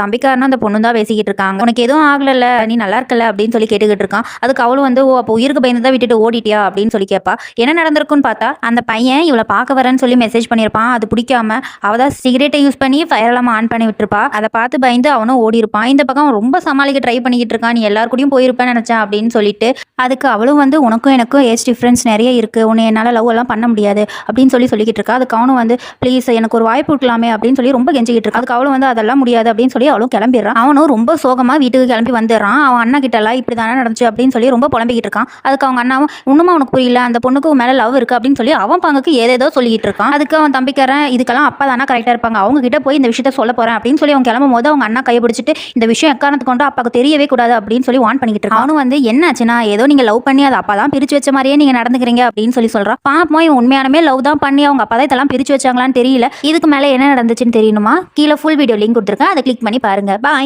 தம்பிக்காரனும் அந்த பொண்ணு தான் பேசிக்கிட்டு இருக்காங்க. உனக்கு எதுவும் ஆகல நீ நல்லா இருக்கல அப்படின்னு சொல்லி கேட்டுக்கிட்டு இருக்கான். அதுக்கு அவளும் வந்து ஓ அப்போ உயிருக்கு பயந்து தான் விட்டுட்டு ஓடிட்டியா? அப்படின்னு சொல்லி கேட்பா. என்ன நடந்திருக்குன்னு பார்த்தா அந்த பையன் இவளை பார்க்க வரேன்னு சொல்லி மெசேஜ் பண்ணியிருப்பான். அது பிடிக்காம அவ தான் சிகரெட்டை யூஸ் பண்ணி ஃபயர் எல்லாம் ஆன் பண்ணி விட்டுருப்பா. அதை பார்த்து பயந்து அவனும் ஓடி இருப்பான் இந்த பக்கம் அவன் ரொம்ப சமாளிக்க ட்ரை பண்ணிக்கிட்டு இருக்கான். நீ எல்லார் கூடயும் போயிருப்பேன்னு நினைச்சேன் அப்படின்னு சொல்லிட்டு அதுக்கு அவளும் வந்து உனக்கும் எனக்கும் ஏஜ் டிஃப்ரென்ஸ் நிறைய இருக்கு. உன்னை என்னால் லவ் எல்லாம் பண்ண முடியாது. அப்படின்னு சொல்லி சொல்லிக்கிட்டு இருக்கா. அதுக்கு அவனும் வந்து ப்ளீஸ் எனக்கு ஒரு வாய்ப்பு இருக்கலாமே அப்படின்னு சொல்லி ரொம்ப கெஞ்சிக்கிட்டு இருக்கா. அதுக்கு அவளும் வந்து அதெல்லாம் முடியாது அப்படின்னு சொல்லி அவளும் கிளம்பிடுறான். அவனும் ரொம்ப சோகமாக வீட்டுக்கு கிளம்பி வந்துடுறான். அவன் அண்ணா கிட்ட எல்லாம் இப்படி தானே நடந்துச்சு அப்படின்னு சொல்லி ரொம்ப புலம்பிக்கிட்டு இருக்கான். அதுக்கு அவங்க அண்ணாவும் இன்னுமா அவனுக்கு புரியல? அந்த பொண்ணுக்கு மேலே லவ் இருக்கு? அப்படின்னு சொல்லி அவன் பங்குக்கு ஏதேதோ சொல்லிக்கிட்டு இருக்கான். அதுக்கு அவன் தம்பிக்காரன் இதுக்கெல்லாம் அப்பா தானே கரெக்டாக இருப்பாங்க. அவங்க கிட்ட போய் இந்த விஷயத்த சொல்ல போகிறேன் அப்படின்னு சொல்லி அவன் கிளம்பும் போது அவங்க அண்ணா கையை பிடிச்சிட்டு இந்த விஷயம் எக்காரணத்து கொண்டு அப்பாவுக்கு தெரியவே கூடாது. அப்படின்னு சொல்லி வான் பண்ணிக்கிட்டு இருக்கான். அவனும் வந்து என்னாச்சுன்னா ஏதோ நீங்கள் லவ் பண்ணி அதை அப்பா தான் பிரிச்சு வச்ச மாதிரியே நீங்கள் நடந்துக்கிறீங்க. அப்படின்னு சொல்லி சொல்கிறான் பாப்போம் இவன் உண்மையானமே லவ் தான் பண்ணி அவங்க அப்பா தான் இதெல்லாம் பிரிச்சு வச்சாங்களான்னு தெரியல. இதுக்கு மேலே என்ன நடந்துச்சுன்னு தெரியணுமா? கீழே ஃபுல் வீடியோ லிங்க் கொடுத்துருக்கேன். அதை கிளிக் பண்ணி பாருங்க. பாய்